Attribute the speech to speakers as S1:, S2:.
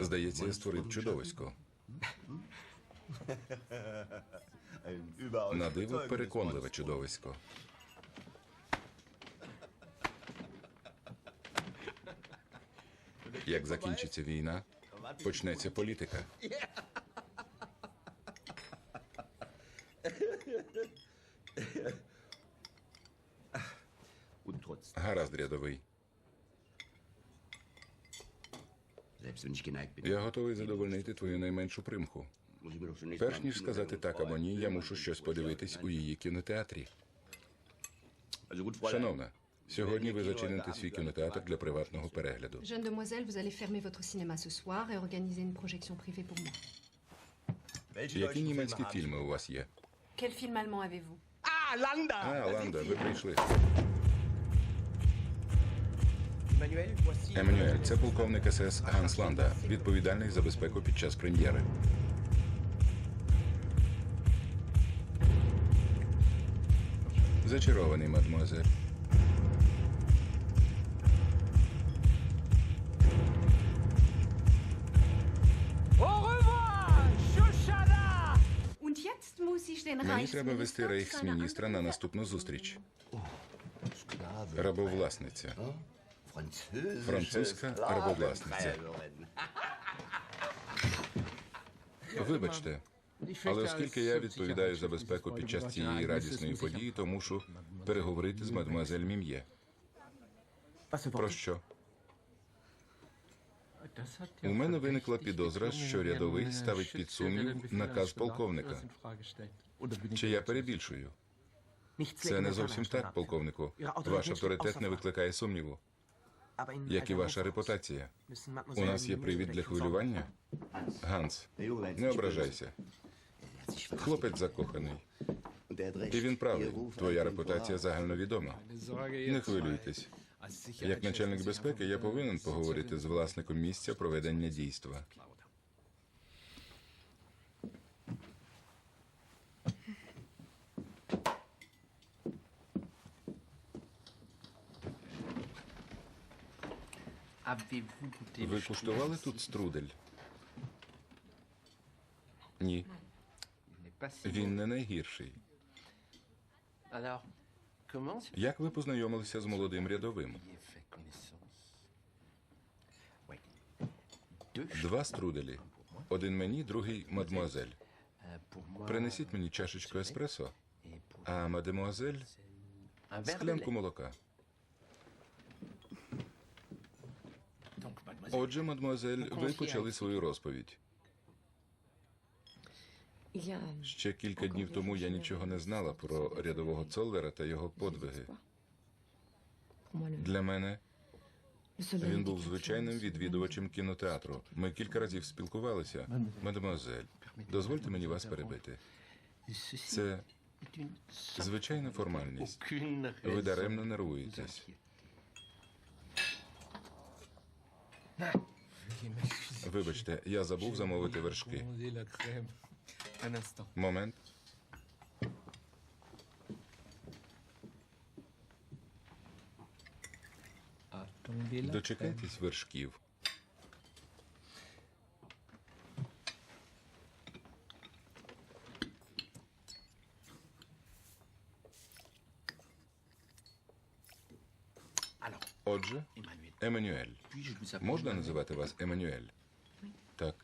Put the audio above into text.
S1: Здається, я створив чудовисько. На диво переконливе чудовисько. Як закінчиться війна, почнеться політика. Гаразд рядовий. Я готовий задовольнити твою найменшу примху. Перш ніж сказати так або ні, я мушу щось подивитись у її кінотеатрі. Шановна, сьогодні ви зачините свій кінотеатр для приватного перегляду.
S2: Jeune demoiselle, vous allez fermer votre cinéma ce soir et organiser une projection privée pour moi.
S1: Які німецькі фільми у вас є?
S2: Quel film allemand avez-vous
S1: А, Ланда, ви прийшли. Еммануель, це полковник СС Ганс Ланда, відповідальний за безпеку під час прем'єри. Зачарований, мадмуазель. Мені треба вести рейхсміністра на наступну зустріч. Рабовласниця. Французька рабовласниця. Вибачте, але оскільки я відповідаю за безпеку під час цієї радісної події, то мушу переговорити з мадемуазель Мім'є. Про що? У мене виникла підозра, що рядовий ставить під сумнів наказ полковника. Чи я перебільшую? Це не зовсім так, полковнику. Ваш авторитет не викликає сумніву, як і ваша репутація. У нас є привід для хвилювання. Ганс, не ображайся. Хлопець закоханий. І він правий. Твоя репутація загальновідома. Не хвилюйтесь. Як начальник безпеки, я повинен поговорити з власником місця проведення дійства. Ви куштували тут струдель? Ні, він не найгірший. Як ви познайомилися з молодим рядовим? Два струделі. Один мені, другий мадмуазель. Принесіть мені чашечку еспресо, а мадемуазель склянку молока. Отже, мадмуазель, ви почали свою розповідь. Ще кілька днів тому я нічого не знала про рядового Цоллера та його подвиги. Для мене він був звичайним відвідувачем кінотеатру. Ми кілька разів спілкувалися. Мадемуазель, дозвольте мені вас перебити. Це звичайна формальність. Ви даремно нервуєтесь. Вибачте, я забув замовити вершки. Момент. Дочекайтесь вершків. Отже,
S3: Емманюель.
S1: Можна називати вас Емманюель? Так.